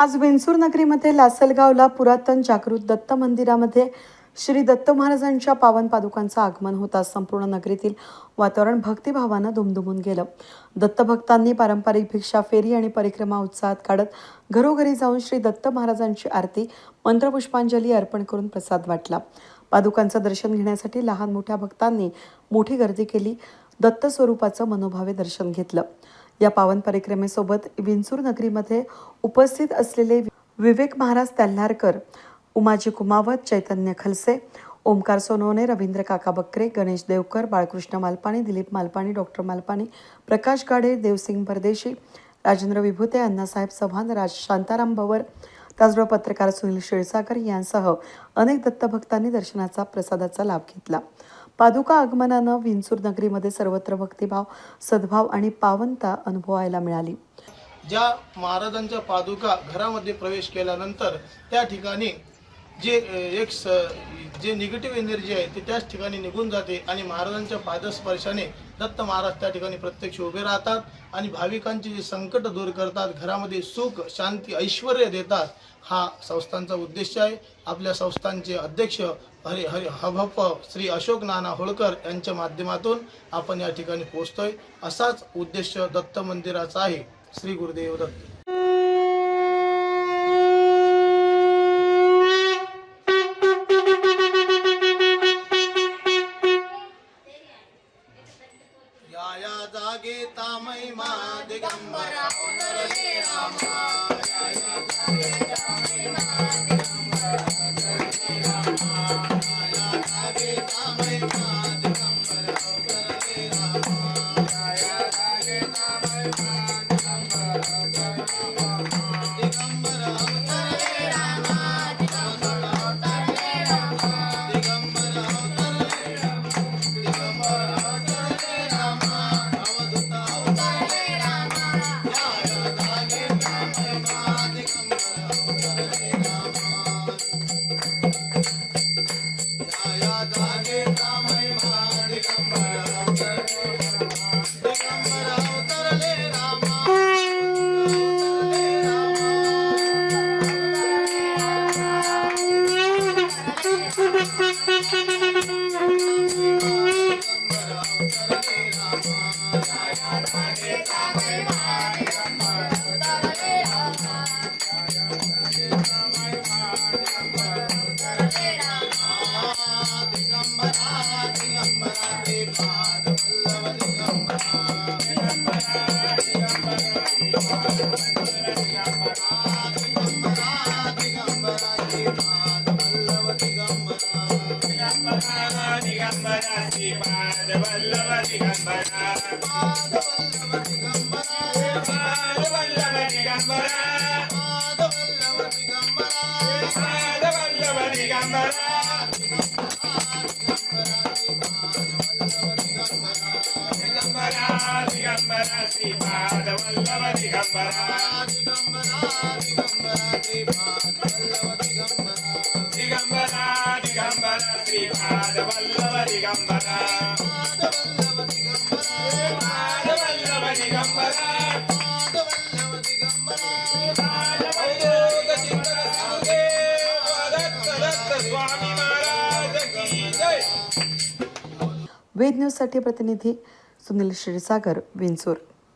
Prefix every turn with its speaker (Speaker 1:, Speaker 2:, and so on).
Speaker 1: आज विंचूर नगरीमध्ये लासलगावला पुरातन जागृत दत्त मंदिरामध्ये श्री दत्त महाराजांच्या पावन पादुकांचं आगमन होता संपूर्ण नगरीतील वातावरण भक्तिभावानं दुमदुमून गेलं. दत्तभक्तांनी पारंपरिक भिक्षा फेरी आणि परिक्रमा उत्साहात काढत घरोघरी जाऊन श्री दत्त महाराजांची आरती मंत्रपुष्पांजली अर्पण करून प्रसाद वाटला. पादुकांचं दर्शन घेण्यासाठी लहान मोठ्या भक्तांनी मोठी गर्दी केली. दत्त स्वरूपाचं मनोभावे दर्शन घेतलं. या पावन परिक्रमेसोबत विंचूर नगरीमध्ये उपस्थित असलेले विवेक महाराज तेल्हारकर उमाजी कुमावत चैतन्य खलसे ओमकार सोनवणे रवींद्र काका बकरे गणेश देवकर बाळकृष्ण मालपाणी दिलीप मालपाणी डॉक्टर मालपाणी प्रकाश गाडे देवसिंग परदेशी राजेंद्र विभूते अण्णासाहेब चव्हाण राज शांताराम भवर त्याचबरोबर पत्रकार सुनील क्षीरसागर यांसह अनेक दत्तभक्तांनी दर्शनाचा प्रसादाचा लाभ घेतला. पादुका आगमनानं विंचूर नगरीमध्ये सर्वत्र भक्तिभाव सद्भाव आणि पावनता अनुभवायला मिळाली.
Speaker 2: ज्या महाराजांच्या पादुका घरामध्ये प्रवेश केल्यानंतर त्या ठिकाणी जे एक स जे निगेटिव्ह एनर्जी आहे ते त्याच ठिकाणी निघून जाते आणि महाराजांच्या पादस्पर्शाने दत्त महाराज त्या ठिकाणी प्रत्यक्ष उभे राहतात आणि भाविकांची जे संकट दूर करतात घरामध्ये सुख शांती ऐश्वर देतात हा संस्थांचा उद्देश आहे. आपल्या संस्थांचे अध्यक्ष हरि हरि हभप श्री अशोक नाना होळकर यांच्या माध्यमातून आपण या ठिकाणी पोहोचतोय. असाच उद्देश दत्त मंदिराचा आहे. श्री गुरुदेव दत्त. గీతా మహిమా దిగంబర ఉదరే రామా Bye. దిగంబరా దిగంబరా దే పాద పల్లవ దిగంబరా దిగంబరా దిగంబరా దిగంబరా दिगंबरा न्यूज़ वल्लभ दिगंबरा
Speaker 1: प्रतिनिधी सुनील क्षीरसागर विंचूर